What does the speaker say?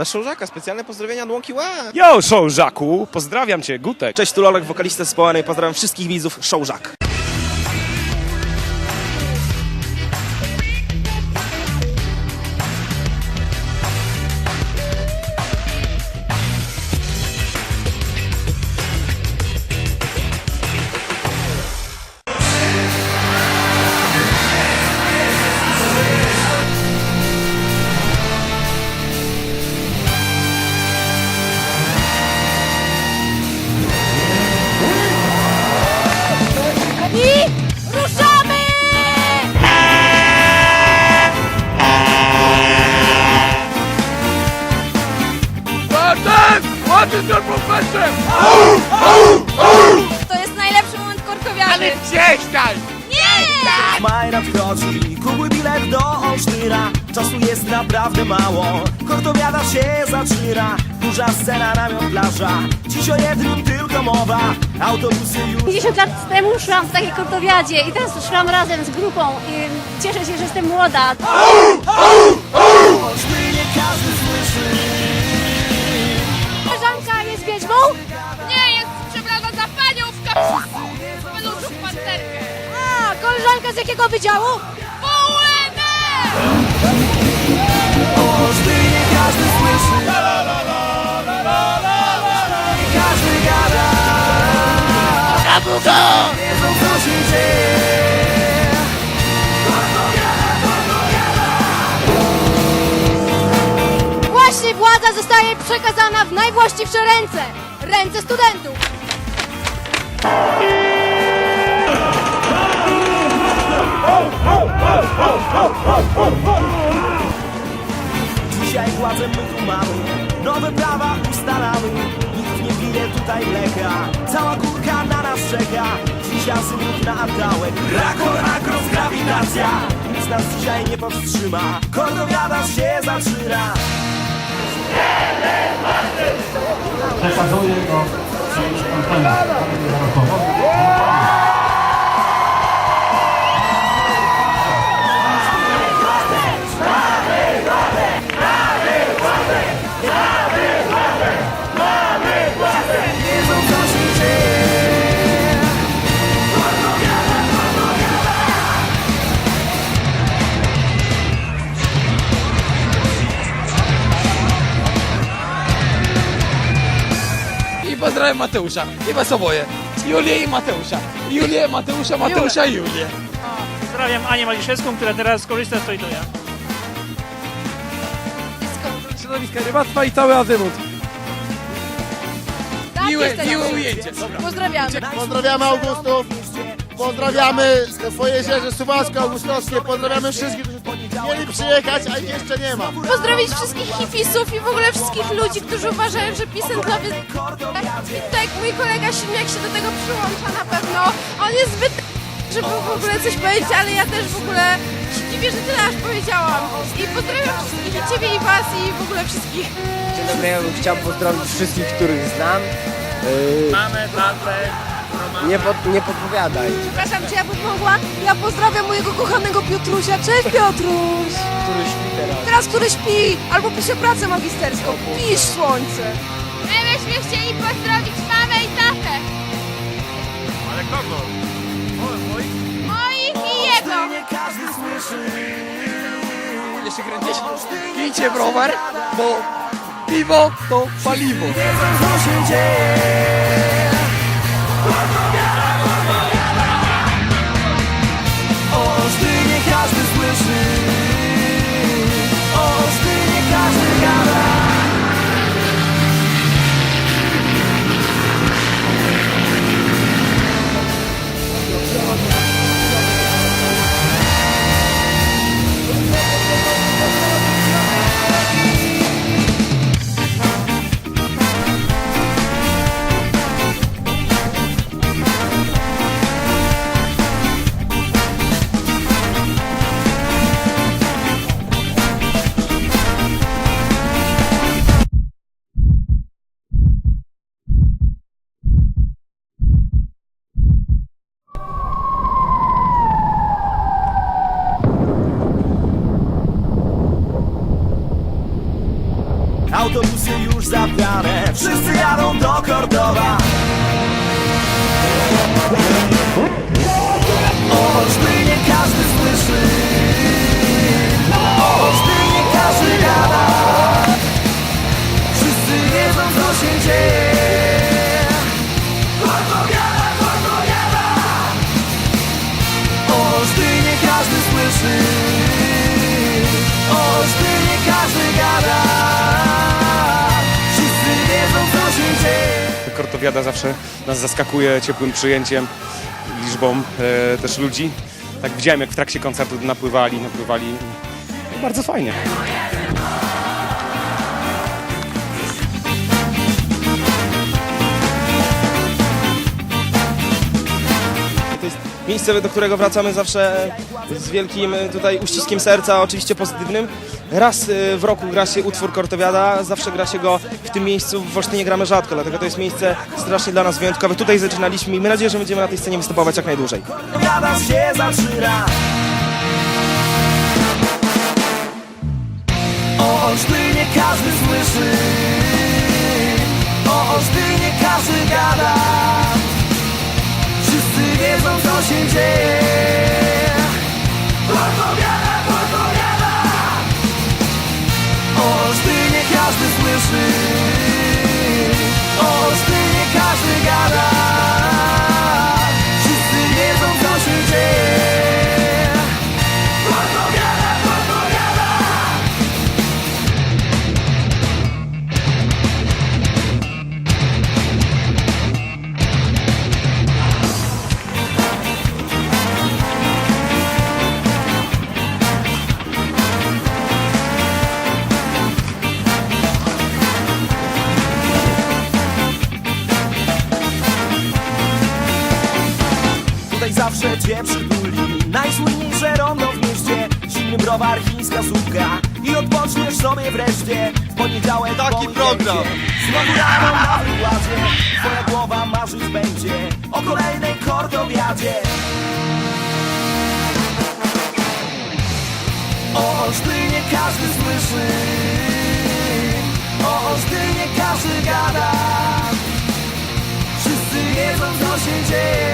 Dla Szołżaka specjalne pozdrowienia od Łąki Ład. Yo, Szołżaku, pozdrawiam cię, Gutek. Cześć, tu Lolek, wokalista zespołu i pozdrawiam wszystkich widzów Szołżak. To jest najlepszy moment korkowiany. Ale gdzieś tam! Nie! Maj nadchodzi, kupuj bilet do Olsztyna Czasu jest naprawdę mało, kortowiada się zaczyna Duża scena, namiot, plaża, dziś o jednym tylko mowa Autobusy już 50 lat temu szłam w takiej kortowiadzie i teraz szłam razem z grupą i cieszę się, że jestem młoda. Olsztyn nie każdy Wiedzą co się dzieje Właśnie władza zostaje przekazana w najwłaściwsze ręce. Ręce studentów. Dzisiaj władzę my tu mamy Nowe prawa ustalamy Nikt nie pije tutaj mleka Cała górka na nas czeka. Dzisiaj synów na antałek Rakor, akros, grawitacja Nic nas dzisiaj nie powstrzyma. Kordowiada się zaczyna. Przekazuje do anteny. zarokowo. Pozdrawiam Mateusza. I was oboje. Julię i Mateusza. Julię, Mateusza, Mateusza i Julię. Pozdrawiam Anię Maliszewską, która teraz korzysta z Toydoja. Środowiska rybactwa i cały azymut. Tak, Miłe, jestem. miłe ujęcie. Dobra. Pozdrawiamy. Pozdrawiamy Augustów, pozdrawiamy swoje Jeziorze Suwalskie, Augustowskie, pozdrawiamy wszystkich, którzy mieli przyjechać, a ich jeszcze nie ma. Pozdrowić wszystkich hipisów i w ogóle wszystkich ludzi, którzy uważają, że Peace and Love jest... I tak mój kolega Silniak się do tego przyłącza na pewno. On jest zbyt żeby w ogóle coś powiedzieć, ale ja też w ogóle się dziwię, że tyle aż powiedziałam. I pozdrawiam wszystkich, i ciebie, i was, i w ogóle wszystkich. Dzień dobry, ja bym chciał pozdrowić wszystkich, których znam. Yy, Mamy, tatę, nie, pod, nie podpowiadaj. Przepraszam, czy ja bym mogła? Ja pozdrawiam mojego kochanego Piotrusia. Cześć Piotruś! Który śpi teraz. Teraz, który śpi, albo pisze pracę magisterską. Pisz słońce. My byśmy chcieli pozdrowić mamę i tatę. Ale kogo? Moich i jego. Nie każdy słyszy Jeszcze kręcić. Pijcie browar, bo piwo to paliwo. Wiedzą co się dzieje Let's go! Autobusy już zabrane Wszyscy jadą do Kordowa Kortowiada zawsze nas zaskakuje ciepłym przyjęciem, liczbą e, też ludzi. Tak widziałem, jak w trakcie koncertu napływali, napływali. Bardzo fajnie. Miejsce, do którego wracamy zawsze z wielkim e, tutaj uściskiem serca, oczywiście pozytywnym. Raz e, w roku gra się utwór Kortowiada, zawsze gra się go w tym miejscu, w Olsztynie gramy rzadko, dlatego to jest miejsce strasznie dla nas wyjątkowe. Tutaj zaczynaliśmy i mamy nadzieję, że będziemy na tej scenie występować jak najdłużej. O Olsztynie każdy słyszy O Olsztynie każdy gada wiedzą co cię przytuli Najsłynniejsze rondo w mieście? Silny browar, chińska słupka I odpoczniesz sobie wreszcie. W poniedziałek Taki program. Znowu rano na wykładzie. Twoja głowa marzyć będzie. O kolejnej kordowiadzie O Olsztynie każdy słyszy. O Olsztynie każdy gada. Wszyscy wiedzą co się dzieje